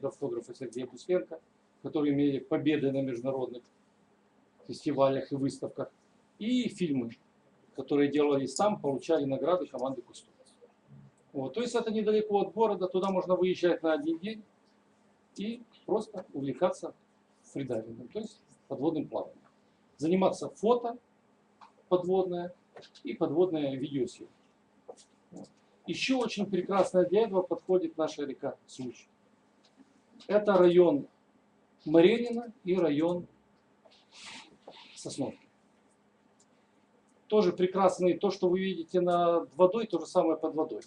фотографа Сергея Бусленко, которые имели победы на международных фестивалях и выставках, и фильмы, которые делались там, получали награды команды Кустуриц. Вот, то есть это недалеко от города, туда можно выезжать на один день и просто увлекаться фридайвингом, то есть подводным плаванием. Заниматься фото подводное и подводное видеосъемка. Еще очень прекрасно для этого подходит наша река Случ. Это район Маренина и район Сосновки. Тоже прекрасный, то, что вы видите над водой, то же самое под водой.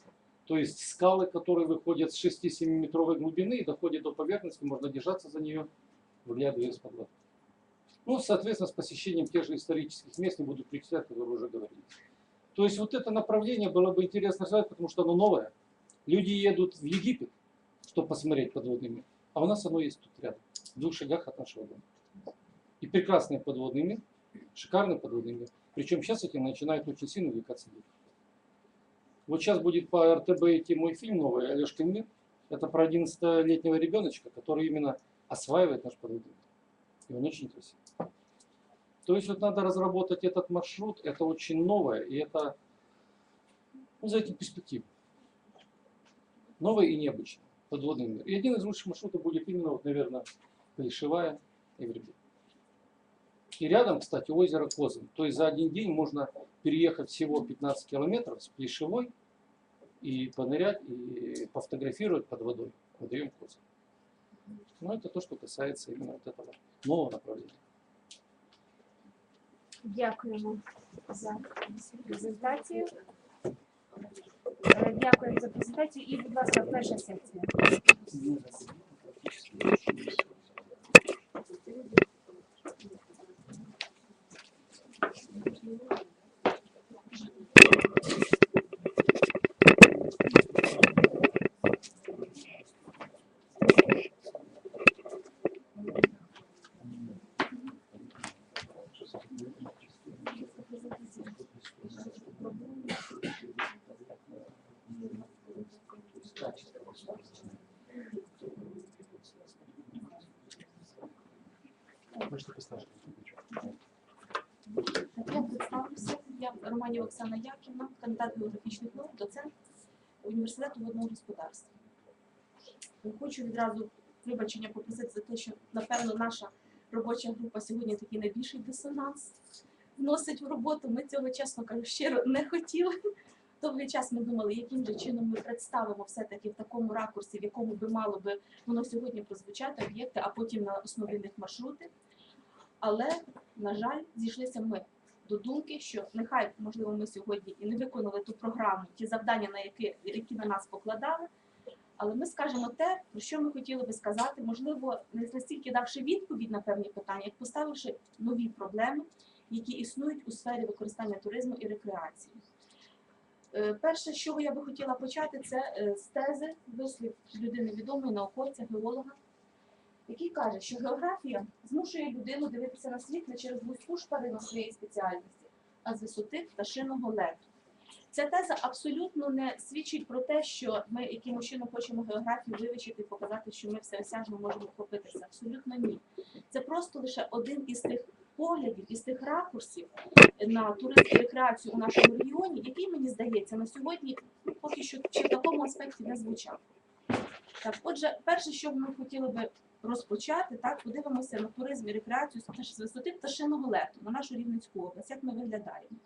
То есть скалы, которые выходят с 6-7 метровой глубины и доходят до поверхности, можно держаться за нее, выглядывая из-под воды. Ну, соответственно, с посещением тех же исторических мест, не буду перечислять, которые уже говорили. То есть вот это направление было бы интересно развивать, потому что оно новое. Люди едут в Египет, чтобы посмотреть подводный мир. А у нас оно есть тут рядом, в двух шагах от нашего дома. И прекрасный подводный мир, шикарный подводный мир. Причем сейчас этим начинают очень сильно увлекаться люди. Вот сейчас будет по РТБ идти мой фильм новый «Алешкин мир». Это про 11-летнего ребеночка, который именно осваивает наш подводный мир. И он очень красивый. То есть вот надо разработать этот маршрут, это очень новое, и это ну, за этим перспектив. Новое и необычное. Подводный мир. И один из лучших маршрутов будет именно, вот, наверное, Плешевая и Вребе. И рядом, кстати, озеро Козын. То есть за один день можно переехать всего 15 километров с Плешевой и понырять, и пофотографировать под водой водоем Козын. Но это то, что касается именно вот этого нового направления. Дякуємо за презентацію. Е, Дякуємо за презентацію. І, будь ласка, перша секція. Можете поставити. Я представлюся. Я Романів Оксана Яківна, кандидат географічних наук, доцент університету водного господарства. Хочу відразу вибачення попросити за те, що напевно наша робоча група сьогодні такий найбільший дисонанс вносить в роботу. Ми цього, чесно кажу, щиро не хотіли. Довгий час ми думали, яким же чином ми представимо все-таки в такому ракурсі, в якому би мало би воно сьогодні прозвучати об'єкти, а потім на основі них маршрути. Але, на жаль, зійшлися ми до думки, що нехай, можливо, ми сьогодні і не виконали ту програму, ті завдання, на які, які на нас покладали. Але ми скажемо те, про що ми хотіли би сказати, можливо, не настільки давши відповідь на певні питання, як поставивши нові проблеми, які існують у сфері використання туризму і рекреації. Е, Перше, з чого я би хотіла почати, це е, з тези, вислів людини відомої, науковця, геолога, який каже, що географія змушує людину дивитися на світ не через вузьку шпарину своєї спеціальності, а з висоти пташиного лету. Ця теза абсолютно не свідчить про те, що ми якимось чином хочемо географію вивчити і показати, що ми всеосяжно можемо вхопитися. Абсолютно ні. Це просто лише один із тих поглядів, із тих ракурсів на і рекреацію у нашому регіоні, який, мені здається, на сьогодні поки що ще в такому аспекті не звучав. Так, отже, перше, що ми хотіли би розпочати, так, подивимося на туризм і рекреацію з висоти пташиного лету на нашу Рівненську область, як ми виглядаємо.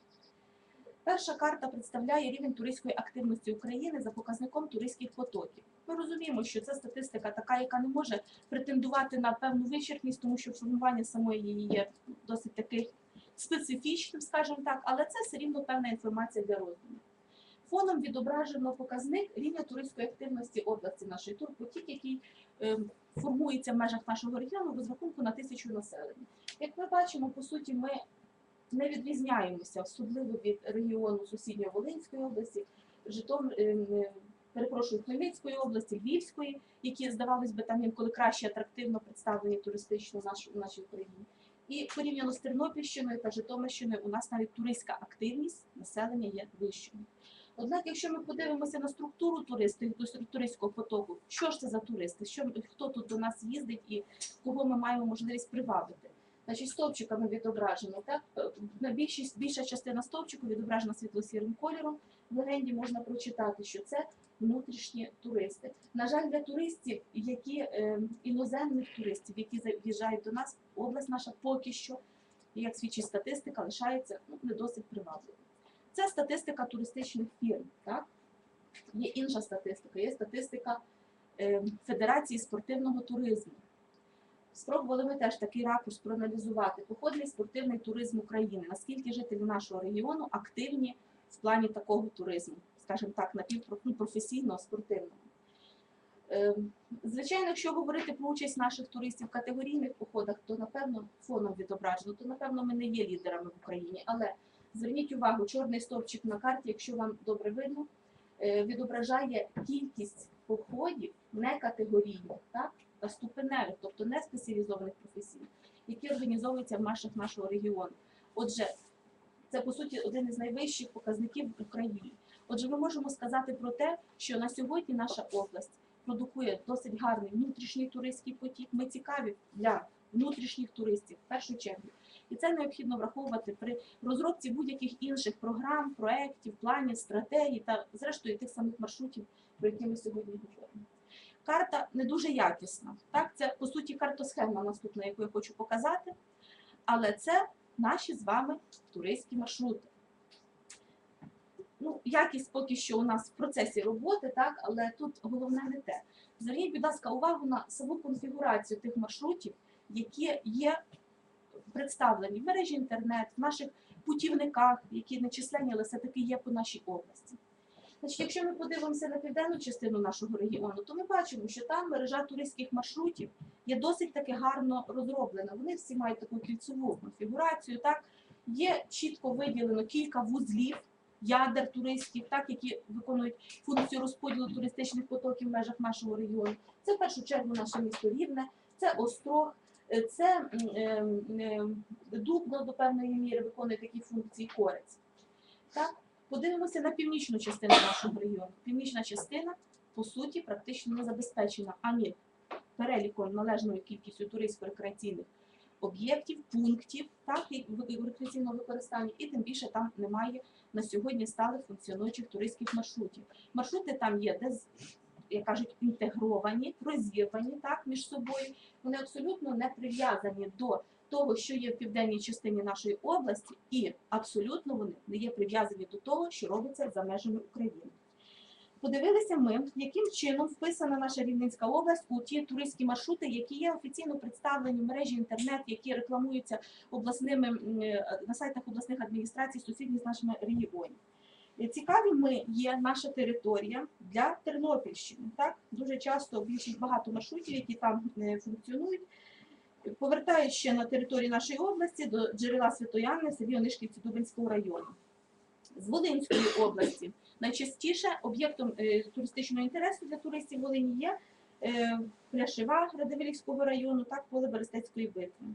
Перша карта представляє рівень туристської активності України за показником туристських потоків. Ми розуміємо, що це статистика така, яка не може претендувати на певну вичерпність, тому що формування самої її є досить таки специфічним, скажімо так, але це все рівно певна інформація для роздуму. Фоном відображено показник рівня туристської активності області нашої турпотік, який ем, формується в межах нашого регіону в розрахунку на тисячу населення. Як ми бачимо, по суті, ми не відрізняємося особливо від регіону сусідньої Волинської області, Житомир, ем, е, перепрошую, Хмельницької області, Львівської, які, здавалось би, там інколи краще атрактивно представлені туристично в нашій країні. І порівняно з Тернопільщиною та Житомирщиною у нас навіть туристська активність населення є вищою. Однак, якщо ми подивимося на структуру туристів, туристського потоку, що ж це за туристи? Що, хто тут до нас їздить і кого ми маємо можливість привабити? Значить, стовпчиками відображено, так? Е, На більшість, більша частина стовпчику відображена світло-сірим кольором. В легенді можна прочитати, що це внутрішні туристи. На жаль, для туристів, які е, іноземних туристів, які заїжджають до нас, область наша поки що, як свідчить статистика, лишається ну, не досить привабливою. Це статистика туристичних фірм. Так? Є інша статистика, є статистика е, Федерації спортивного туризму. Спробували ми теж такий ракурс проаналізувати походний спортивний туризм України, наскільки жителі нашого регіону активні в плані такого туризму, скажімо так, напівпрофесійного, спортивного. Ем, Звичайно, якщо говорити про участь наших туристів в категорійних походах, то напевно фоном відображено, то напевно ми не є лідерами в Україні. Але зверніть увагу, чорний стовпчик на карті, якщо вам добре видно, е, відображає кількість походів не категорійних, так, а ступеневих, тобто не спеціалізованих професій, які організовуються в межах нашого регіону. Отже, це по суті один із найвищих показників в Україні. Отже, ми можемо сказати про те, що на сьогодні наша область продукує досить гарний внутрішній туристський потік. Ми цікаві для внутрішніх туристів в першу чергу. І це необхідно враховувати при розробці будь-яких інших програм, проєктів, планів, стратегій та, зрештою, тих самих маршрутів, про які ми сьогодні говоримо. Карта не дуже якісна. Так, це по суті картосхема наступна, яку я хочу показати. Але це наші з вами туристські маршрути. Ну, якість поки що у нас в процесі роботи, так, але тут головне не те. Зверніть, будь ласка, увагу на саму конфігурацію тих маршрутів, які є представлені в мережі інтернет, в наших путівниках, які не численні, але все-таки є по нашій області. Значить, якщо ми подивимося на південну частину нашого регіону, то ми бачимо, що там мережа туристських маршрутів є досить таки гарно розроблена. Вони всі мають таку кільцеву конфігурацію. Так є чітко виділено кілька вузлів, ядер туристів, так які виконують функцію розподілу туристичних потоків в межах нашого регіону. Це в першу чергу наше місто Рівне, це Острог, це м, е, е, Дубно до певної міри виконує такі функції Корець. Так? Подивимося на північну частину нашого регіону. Північна частина, по суті, практично не забезпечена ані переліком належною кількістю туристсько-рекреаційних об'єктів, пунктів, так, рекреаційного використання, і тим більше там немає на сьогодні сталих функціонуючих туристських маршрутів. Маршрути там є, де як кажуть, інтегровані, розірвані так між собою. Вони абсолютно не прив'язані до того, що є в південній частині нашої області, і абсолютно вони не є прив'язані до того, що робиться за межами України. Подивилися ми, яким чином вписана наша Рівненська область у ті туристські маршрути, які є офіційно представлені в мережі інтернет, які рекламуються обласними е, на сайтах обласних адміністрацій сусідніх з нашими регіонів. Е, Цікаві ми є наша територія для Тернопільщини. Так дуже часто більшість багато маршрутів, які там е, функціонують, повертають ще на території нашої області до джерела Святоянни в селі Онишківці Дубинського району. З Волинської області найчастіше об'єктом е, туристичного інтересу для туристів Волині є Пляшева Радивилівського району, так поле Берестецької битви.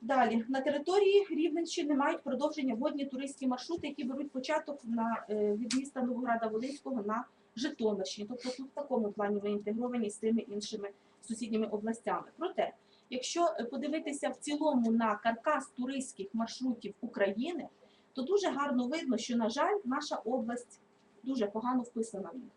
Далі на території Рівненщини мають продовження водні туристські маршрути, які беруть початок на, е, від міста Новограда Волинського на Житомирщині. Тобто тут в такому плані ми інтегровані з тими іншими сусідніми областями. Проте, якщо е, подивитися в цілому на каркас туристських маршрутів України, то дуже гарно видно, що, на жаль, наша область дуже погано вписана в них.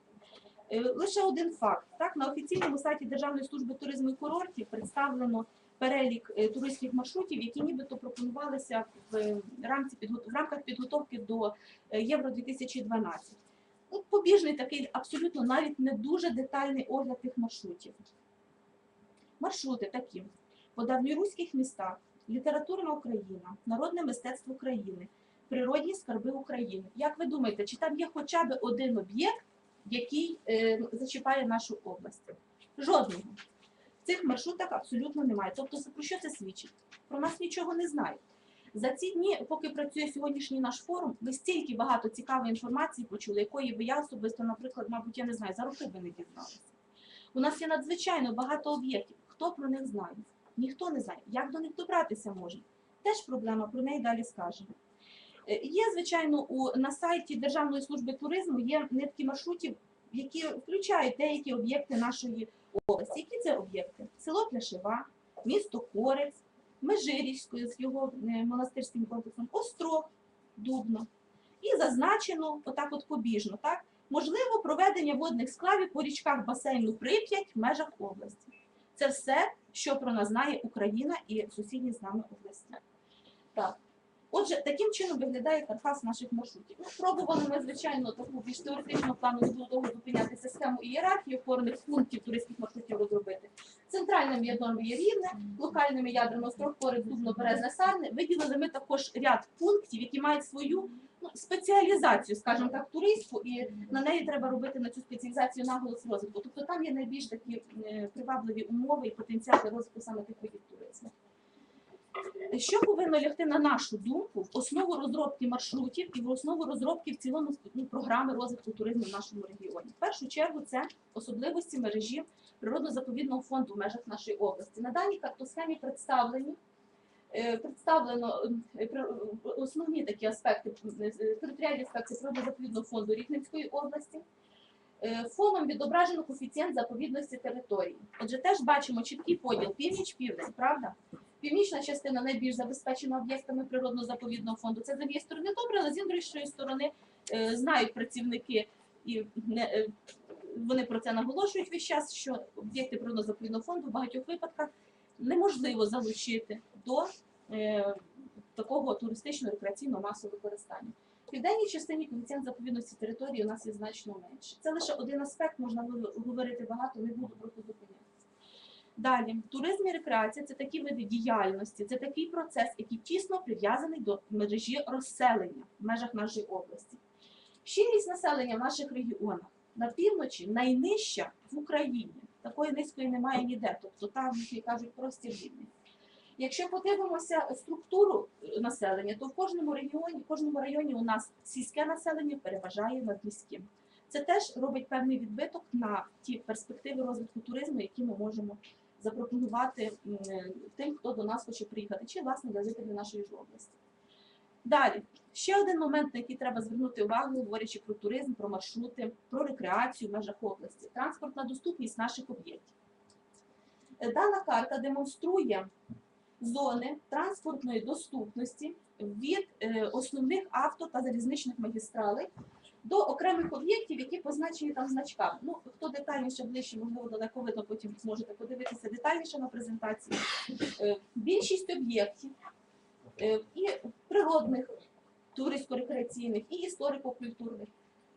Е, Лише один факт. Так, на офіційному сайті Державної служби туризму і курортів представлено перелік е, туристських маршрутів, які нібито пропонувалися в, е, рамці в рамках підготовки до е, Євро 2012. Ну, побіжний такий абсолютно навіть не дуже детальний огляд тих маршрутів. Маршрути такі: по давньоруських містах, літературна Україна, народне мистецтво України, природні скарби України. Як ви думаєте, чи там є хоча б один об'єкт, який е, зачіпає нашу область? Жодного. В цих маршрутах абсолютно немає. Тобто, про що це свідчить? Про нас нічого не знають. За ці дні, поки працює сьогоднішній наш форум, ви стільки багато цікавої інформації почули, якої би я особисто, наприклад, мабуть, я не знаю, за роки би не дізналася. У нас є надзвичайно багато об'єктів. Хто про них знає? Ніхто не знає. Як до них добратися можна? Теж проблема, про неї далі скажемо. Е, Є, звичайно, у, на сайті Державної служби туризму є нитки маршрутів, які включають деякі об'єкти нашої області. Які це об'єкти? Село Пляшева, місто Корець, Межирівською з його е, монастирським комплексом, Острог, Дубно. І зазначено отак от побіжно, так? Можливо, проведення водних склавів по річках басейну Прип'ять в межах області. Це все, що про нас знає Україна і сусідні з нами області. Так. Отже, таким чином виглядає каркас наших маршрутів. Ну, пробували ми, звичайно, таку більш теоретичну плану не буду довго зупинятися схему ієрархії опорних пунктів туристських маршрутів розробити. Центральним ядном є рівне, локальними ядрами острогпори, Дубно, Березне, Сарне. Виділили ми також ряд пунктів, які мають свою ну, спеціалізацію, скажімо так, туристську, і на неї треба робити на цю спеціалізацію наголос розвитку. Тобто там є найбільш такі е, привабливі умови і потенціали розвитку саме тих видів туризму. Що повинно лягти на нашу думку в основу розробки маршрутів і в основу розробки в цілому ну, програми розвитку туризму в нашому регіоні? В першу чергу це особливості мережі природно-заповідного фонду в межах нашої області. На даній картосхемі представлені е, представлено е, основні такі аспекти, е, територіальні аспекти природно-заповідного фонду Рівненської області. Фоном відображено коефіцієнт заповідності території. Отже, теж бачимо чіткий поділ північ-південь, правда? Північна частина найбільш забезпечена об'єктами природно-заповідного фонду. Це з однієї сторони добре, але з іншої сторони е, знають працівники і не, е, вони про це наголошують весь час, що об'єкти природно-заповідного фонду в багатьох випадках неможливо залучити до е, такого туристичного рекреаційного масового використання. В південній частині коефіцієнт заповідності території у нас є значно менше. Це лише один аспект, можна говорити багато, не буду просто зупинятися. Далі, туризм і рекреація це такі види діяльності, це такий процес, який тісно прив'язаний до мережі розселення в межах нашої області. Щільність населення в наших регіонах на півночі найнижча в Україні. Такої низької немає ніде, тобто там, як кажуть, простір рівний. Якщо подивимося структуру е, населення, то в кожному регіоні, в кожному районі у нас сільське населення переважає над міським. Це теж робить певний відбиток на ті перспективи розвитку туризму, які ми можемо запропонувати тим, хто до нас хоче приїхати, чи власне для жителів нашої ж області. Далі, ще один момент, на який треба звернути увагу, говорячи про туризм, про маршрути, про рекреацію в межах області, транспортна доступність наших об'єктів. Е, Дана карта демонструє зони транспортної доступності від е, основних авто та залізничних магістралей до окремих об'єктів, які позначені там значками. Ну, хто детальніше ближче, можливо, далеко видно, потім зможете подивитися детальніше на презентації. Е, Більшість об'єктів е, і природних, туристсько-рекреаційних, і історико-культурних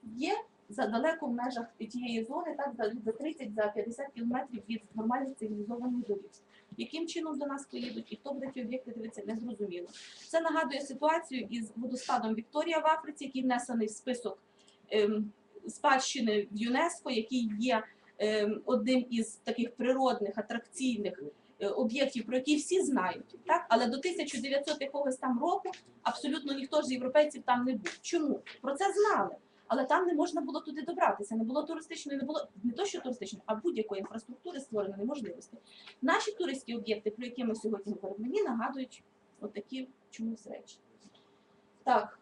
є за далеко в межах тієї зони, так за, за 30 за кілометрів від нормальних цивілізованих доріг. Яким чином до нас поїдуть і хто буде ті об'єкти дивитися, не зрозуміло. Це нагадує ситуацію із водоспадом Вікторія в Африці, який внесений в список спадщини в ЮНЕСКО, який є ем, одним із таких природних атракційних е, об'єктів, про які всі знають. Так? Але до 1900 якогось там року абсолютно ніхто з європейців там не був. Чому? Про це знали. Але там не можна було туди добратися, не було туристичної, не було не то, що туристичної, а будь-якої інфраструктури створено неможливості. Наші туристські об'єкти, про які ми сьогодні говоримо, мені нагадують отакі чомусь речі. Так,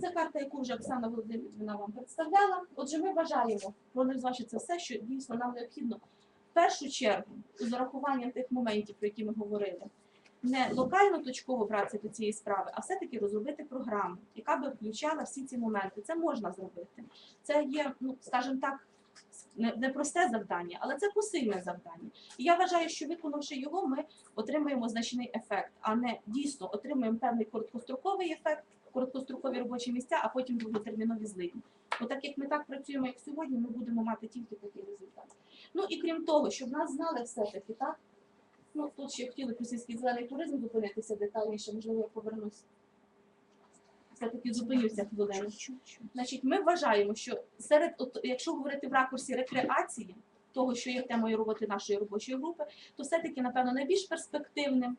це карта, яку вже Оксана Володимирівна вам представляла. Отже, ми вважаємо, проаналізувавши це все, що дійсно нам необхідно в першу чергу з урахуванням тих моментів, про які ми говорили, не локально точково братися до цієї справи, а все-таки розробити програму, яка би включала всі ці моменти. Це можна зробити. Це є, ну скажімо так, не- непросте завдання, але це посильне завдання. І я вважаю, що виконавши його, ми отримуємо значний ефект, а не дійсно отримуємо певний короткостроковий ефект, короткострокові робочі місця, а потім довготермінові злидні. Бо так як ми так працюємо, як сьогодні, ми будемо мати тільки такий результат. Ну і крім того, щоб нас знали все-таки, так? Ну, тут ще хотіли про сільський зелений туризм зупинитися детальніше, можливо, я повернусь. Все-таки зупинюся хвилину. Значить, ми вважаємо, що серед, от, якщо говорити в ракурсі рекреації, того, що є темою роботи нашої робочої групи, то все-таки, напевно, найбільш перспективним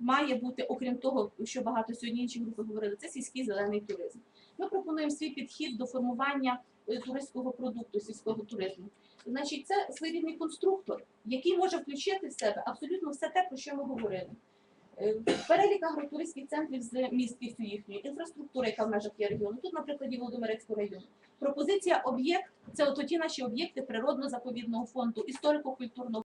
має бути, окрім того, що багато сьогодні інші групи говорили, це сільський зелений туризм. Ми пропонуємо свій підхід до формування е, туристського продукту, сільського туризму. Значить, це своєрідний конструктор, який може включити в себе абсолютно все те, про що ми говорили. Е, Перелік агротуристських центрів з місткістю їхньої інфраструктури, яка в межах є регіону. Тут, наприклад, Володимирецького району. Пропозиція об'єкт це от ті наші об'єкти природно-заповідного фонду, історико-культурного